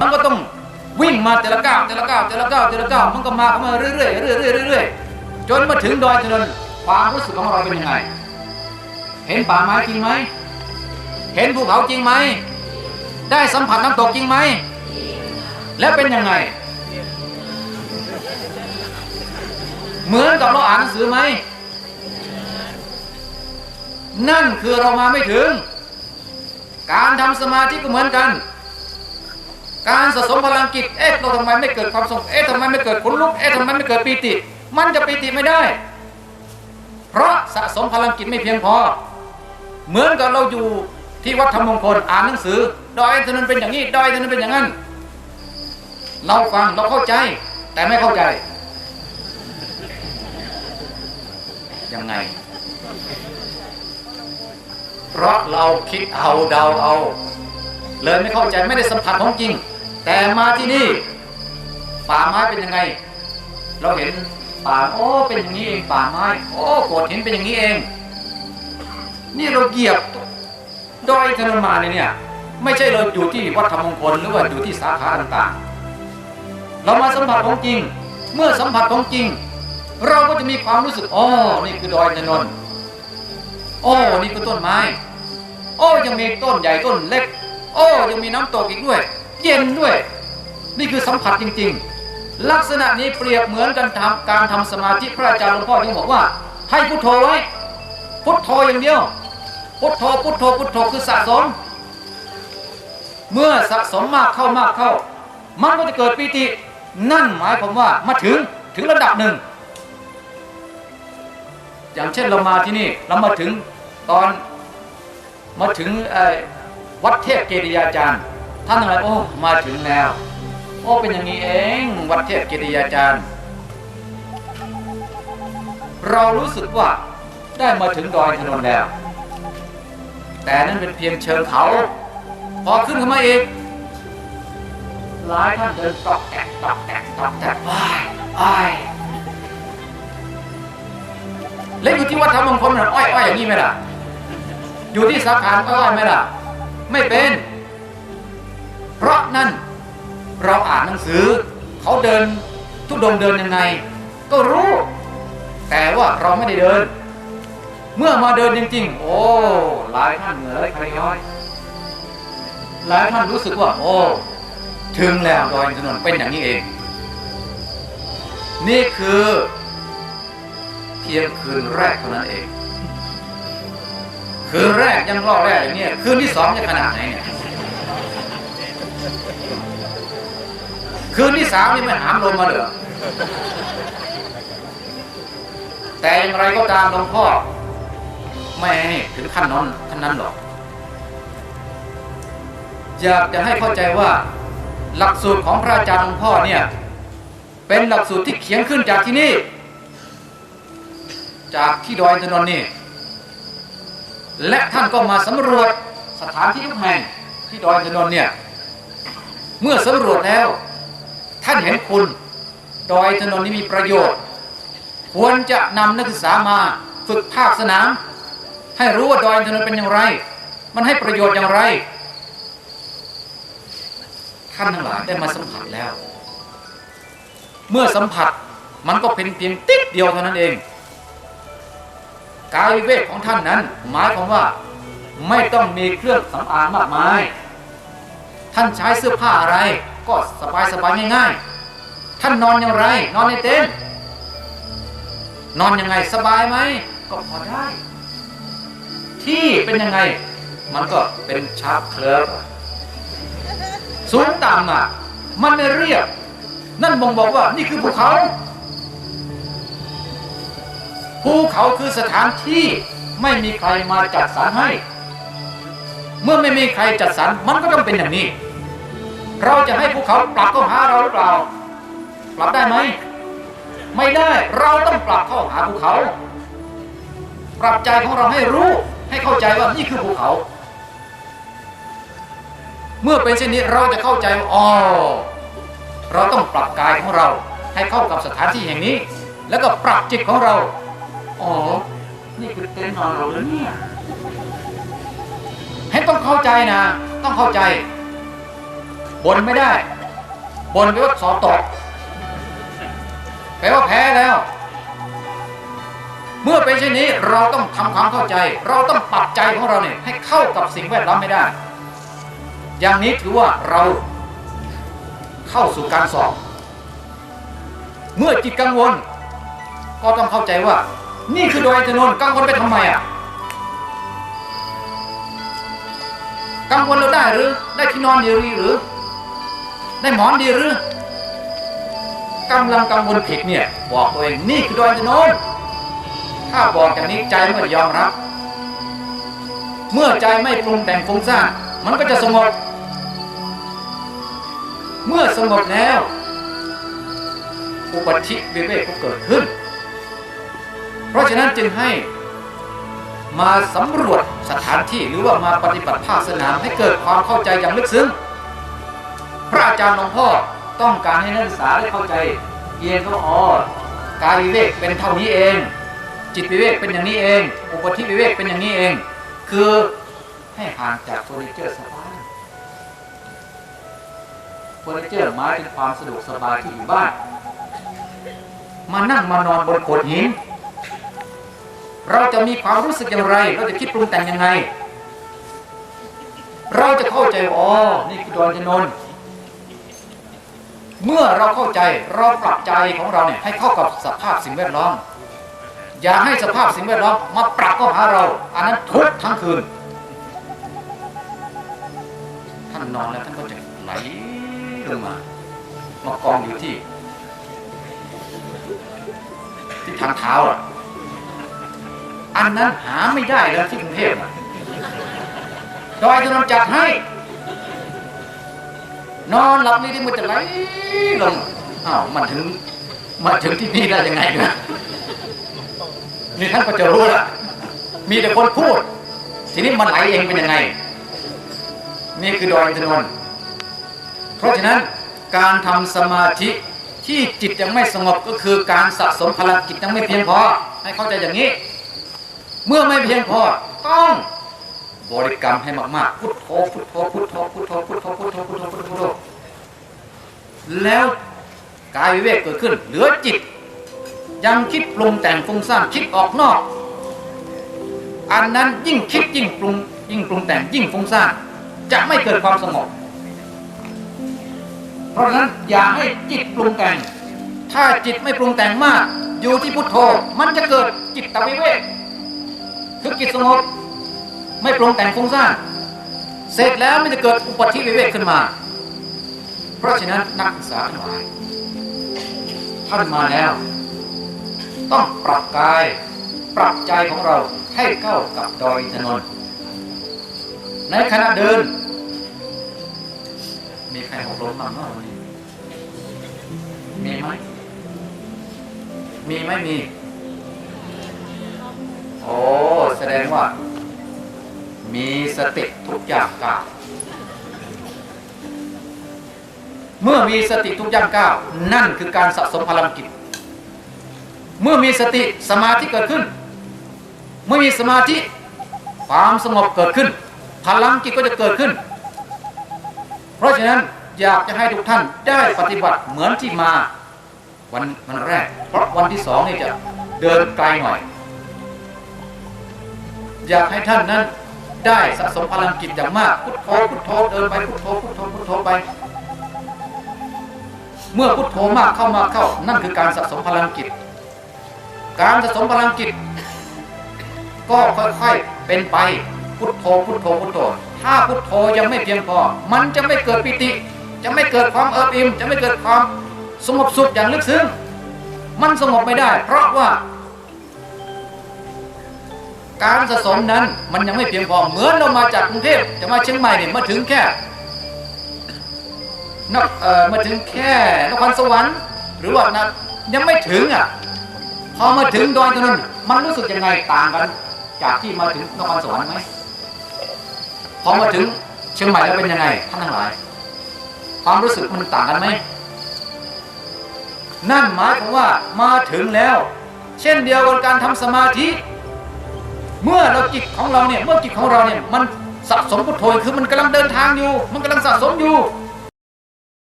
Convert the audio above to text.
มันก็ต้องวิ่งมาแต่ละก้าวแต่ละก้าวแต่ละก้าวแต่ละก้าวมันก็มาเข้ามาเรื่อยๆเรื่อยๆเรื่อยๆจนมาถึงดอยถนนความรู้สึกของเราเป็นยังไง เห็นป่าไม้จริงไหม เห็นภูเขาจริงไหม ได้สัมผัสน้ำตกจริงไหม แล้วเป็นยังไง เหมือนกับเราอ่านหนังสือไหม นั่นคือเรามาไม่ถึง การทำสมาธิก็เหมือนกัน การสะสมพลังจิตเอ๊ะเราทำไมไม่เกิดความสงบเอ๊ะทำไมไม่เกิดขนลุกเอ๊ะทำไมไม่เกิดปีติ มันจะปีติไม่ได้ เพราะสะสมพลังจิตไม่เพียงพอ เหมือนกับเราอยู่ที่วัดธรรมมงคลอ่านหนังสือ ดอยถนนเป็นอย่างนี้ดอยถนนเป็นอย่างนั้น เราฟังเราเข้าใจ แต่ไม่เข้าใจยังไง เพราะเราคิดเอาเดาเอา เลยไม่เข้าใจไม่ได้สัมผัสของจริง แต่มาที่นี่ ป่าไม้เป็นยังไง เราเห็นป่าโอ้เป็นอย่างนี้เองป่าไม้โอ้โขดหินเป็นอย่างนี้เอง นี่เราเหยียบดอยถนนมาเลยเนี่ย ไม่ใช่เราอยู่ที่วัดธรรมมงคลหรือว่าอยู่ที่สาขาต่างๆ เรามาสัมผัสของจริง เมื่อสัมผัสของจริง เราก็จะมีความรู้สึกอ๋อนี่คือดอยถนนโอ้นี่คือต้นไม้ โอ้ยังมีต้นใหญ่ต้นเล็ก โอ้ยังมีน้ำตกอีกด้วย เย็นด้วย นี่คือสัมผัสจริง ๆ ลักษณะนี้เปรียบเหมือนกันทำการทำสมาธิพระอาจารย์หลวงพ่อยังบอกว่า ให้พุทโธไว้ พุทโธอย่างเดียว พุทโธพุทโธพุทโธคือสะสม เมื่อสะสมมากเข้ามากเข้า มันก็จะเกิดปีติ นั่นหมายความว่ามาถึงถึงระดับหนึ่ง อย่างเช่นเรามาที่นี่เรามาถึงตอนมาถึงวัดเทพเกติยาจารย์ ท่านอะไรโอ้มาถึงแล้ว โอ้เป็นอย่างนี้เองวัดเทพเกติยาจารย์ เรารู้สึกว่าได้มาถึงดอยถนนแล้ว แต่นั่นเป็นเพียงเชิงเขา พอขึ้นขึ้นมาอีกหลายท่านเดินตอกแตกตอกแตกตอกแตกว้ายอ้ายเล่นอยู่ที่วัดธรรมมงคลน่ะอ้อยอ้อยอย่างนี้ไหมล่ะ อยู่ที่สาขาอ้อยอ้อยไหมล่ะ ไม่เป็น เพราะนั่นเราอ่านหนังสือ เขาเดินทุดงเดินยังไง ก็รู้ แต่ว่าเราไม่ได้เดิน เมื่อมาเดินจริง ๆ โอ้หลายท่านเหนื่อยใครย้อยหลายท่านรู้สึกว่า โอ้ถึงแล้วดอยอินนเป็นอย่างนี้เอง นี่คือเพียงคืนแรกเท่านั้นเอง คืนแรกยังรอแรกอย่างนี้คืนที่สองจะขนาดไหนเนี่ย คืนที่สามนี่ไม่หามลมมาเหรอแต่อย่างไรก็ตามหลวงพ่อไม่ถึงขั้นนั้นขั้นนั้นหรอก อยากจะให้เข้าใจว่า หลักสูตรของพระอาจารย์หลวงพ่อเนี่ย เป็นหลักสูตรที่เขียนขึ้นจากที่นี่ จากที่ดอยอินนนี่และท่านก็มาสำรวจสถานที่ทุกแห่งที่ดอยอินนเนี่ย เมื่อสำรวจแล้ว ท่านเห็นคุณดอยอินนนี้มีประโยชน์ ควรจะนำนักศึกษามาฝึกภาคสนาม ให้รู้ว่าดอยอินนท์เป็นอย่างไร มันให้ประโยชน์อย่างไร ท่านทั้งหลายได้มาสัมผัสแล้ว เมื่อสัมผัสมันก็เป็นเพียงติ๊กเดียวเท่านั้นเอง กายวิเวกของท่านนั้น หมายความว่าไม่ต้องมีเครื่องสำอางมากมาย ท่านใช้เสื้อผ้าอะไร ก็สบายสบายง่ายๆ ท่านนอนอย่างไร นอนในเต็นท์นอนยังไงสบายไหมก็พอได้ ที่เป็นยังไง มันก็เป็นชาร์ปเคลิร์ฟสูงต่ำอะ มันไม่เรียบ นั่นบ่งบอกว่านี่คือภูเขา ภูเขาคือสถานที่ไม่มีใครมาจัดสรรให้ เมื่อไม่มีใครจัดสรรมันก็ต้องเป็นอย่างนี้ เราจะให้ภูเขาปรับเข้าหาเราหรือเปล่า ปรับได้ไหม ไม่ได้ เราต้องปรับเข้าหาภูเขา ปรับใจของเราให้รู้ ให้เข้าใจว่านี่คือภูเขา เมื่อเป็นเช่นนี้เราจะเข้าใจว่าอ๋อ เราต้องปรับกายของเรา ให้เข้ากับสถานที่แห่งนี้ แล้วก็ปรับจิตของเรา อ๋อ นี่คือเต็นท์นอนเราแล้วเนี่ย ให้ต้องเข้าใจนะ ต้องเข้าใจ บนไม่ได้บนแปลว่าสอบตกแปลว่าแพ้แล้ว เมื่อเป็นเช่นนี้เราต้องทำความเข้าใจ เราต้องปรับใจของเราเนี่ยให้เข้ากับสิ่งแวดล้อมไม่ได้ อย่างนี้ถือว่าเราเข้าสู่การสอบ เมื่อจิตกังวล ก็ต้องเข้าใจว่า นี่คือโดยอินทนนกังวลไปทำไมอะกังวลเราได้หรือได้ที่นอนดีหรือ ได้หมอนดีหรือกำลังกังวลผิดเนี่ย บอกตัวเองนี่คือดอินทนนถ้าบอกอย่างนี้ใจมันยอมรับ เมื่อใจไม่ปรุงแต่งฟุ้งซ่านมันก็จะสงบ เมื่อสงบแล้ว อุปธิวิเวกก็เกิดขึ้น เพราะฉะนั้นจึงให้มาสำรวจสถานที่หรือว่ามาปฏิบัติภาคสนามให้เกิดความเข้าใจอย่างลึกซึ้ง พระอาจารย์หลวงพ่อต้องการให้นักศึกษาได้เข้าใจเองก็อ๋อกายวิเวกเป็นเท่านี้เอง จิตวิเวกเป็นอย่างนี้เอง อุปธิวิเวกเป็นอย่างนี้เอง คือให้ห่างจากเฟอร์นิเจอร์สบายเฟอร์นิเจอร์หมายถึงความสะดวกสบายที่อยู่บ้าน มานั่งมานอนบนโขดหิน เราจะมีความรู้สึกอย่างไร เราจะคิดปรุงแต่งยังไง เราจะเข้าใจอ๋อนี่คือดอนชนนท์ เมื่อเราเข้าใจเราปรับใจของเราเนี่ยให้เข้ากับสภาพสิ่งแวดล้อม อย่าให้สภาพสิ่งแวดล้อมมาปรับก็หาเรา อันนั้นทุกทั้งคืน ท่านนอนแล้วท่านก็จะไหลลงมามากองอยู่ที่ ที่ทางเท้าอะอันนั้นหาไม่ได้แล้วที่กรุงเทพอะดอยจะนอนจัดให้ นอนหลับนี่ที่มันจะไหลลงอ้าวมันถึงมาถึงที่นี่ได้ยังไงเนี่ยนี่ท่านก็จะรู้ละมีแต่คนพูด ทีนี้มันไหลเองเป็นยังไง นี่คือดอยอินทนนท์เพราะฉะนั้นการทำสมาธิที่จิตยังไม่สงบก็คือการสะสมพลังจิตยังไม่เพียงพอ ให้เข้าใจอย่างนี้ เมื่อไม่เพียงพอต้อง บริกรรมให้มากๆพุทโธพุทโธพุทโธพุทโธพุทโธพุทโธพุทโธพุทโธพุทโธแล้วกายวิเวกเกิดขึ้น เหลือจิต ยังคิดปรุงแต่งฟุ้งซ่านคิดออกนอก อันนั้นยิ่งคิดยิ่งปรุงยิ่งปรุงแต่งยิ่งฟุ้งซ่านจะไม่เกิดความสงบเพราะฉะนั้นอย่าให้จิตปรุงแต่ง ถ้าจิตไม่ปรุงแต่งมาก อยู่ที่พุทโธมันจะเกิดจิตตวิเวกคือจิตสงบ ไม่ปรุงแต่งฟุ้งซ่านเสร็จแล้วมันจะเกิดอุปธิวิเวกขึ้นมา เพราะฉะนั้นนักศึกษาทั้งหลายท่านมาแล้ว ต้องปรับกาย ปรับใจของเราให้เข้ากับดอยอินทน์ในขณะเดิน มีใครหกล้มบ้างเมื่อวันนี้มีไหมมีไหมมี โอ้ แสดงว่า มีสติทุกอย่างก้าวเมื่อมีสติทุกอย่างก้าวนั่นคือการสะสมพลังกิจ เมื่อมีสติสมาธิเกิดขึ้น เมื่อมีสมาธิความสงบเกิดขึ้น พลังจิตก็จะเกิดขึ้น เพราะฉะนั้นอยากจะให้ทุกท่านได้ปฏิบัติเหมือนที่มาวันวันแรก เพราะวันที่สองนี่จะเดินไกลหน่อย อยากให้ท่านนั้น ได้สะสมพลังจิตอย่างมากพุทโธพุทโธเดินไปพุทโธพุทโธพุทโธไป เมื่อพุทโธมากเข้ามากเข้า นั่นคือการสะสมพลังจิตการสะสมพลังจิตก็ค่อยๆเป็นไปพุทโธพุทโธพุทโธถ้าพุทโธยังไม่เพียงพอ มันจะไม่เกิดปิติ จะไม่เกิดความเอิบอิ่มจะไม่เกิดความสงบสุขอย่างลึกซึ้งมันสงบไม่ได้ เพราะว่า การสะสมนั้นมันยังไม่เพียงพอเหมือนเรามาจากกรุงเทพจะมาเชียงใหม่เนี่ยมาถึงแค่นกเอ่อมาถึงแค่นครสวรรค์ หรือว่านะยังไม่ถึงอะพอมาถึงดอยตะนนมันรู้สึกยังไงต่างกัน จากที่มาถึงนครสวรรค์ไหมพอมาถึงเชียงใหม่แล้วเป็นยังไงท่านทั้งหลาย ความรู้สึกมันต่างกันไหมนั่นหมายความว่ามาถึงแล้ว เช่นเดียวกับการทำสมาธิ เมื่อเราจิตของเราเนี่ยเมื่อจิตของเราเนี่ยมันสะสมพุทโธคือมันกำลังเดินทางอยู่ มันกำลังสะสมอยู่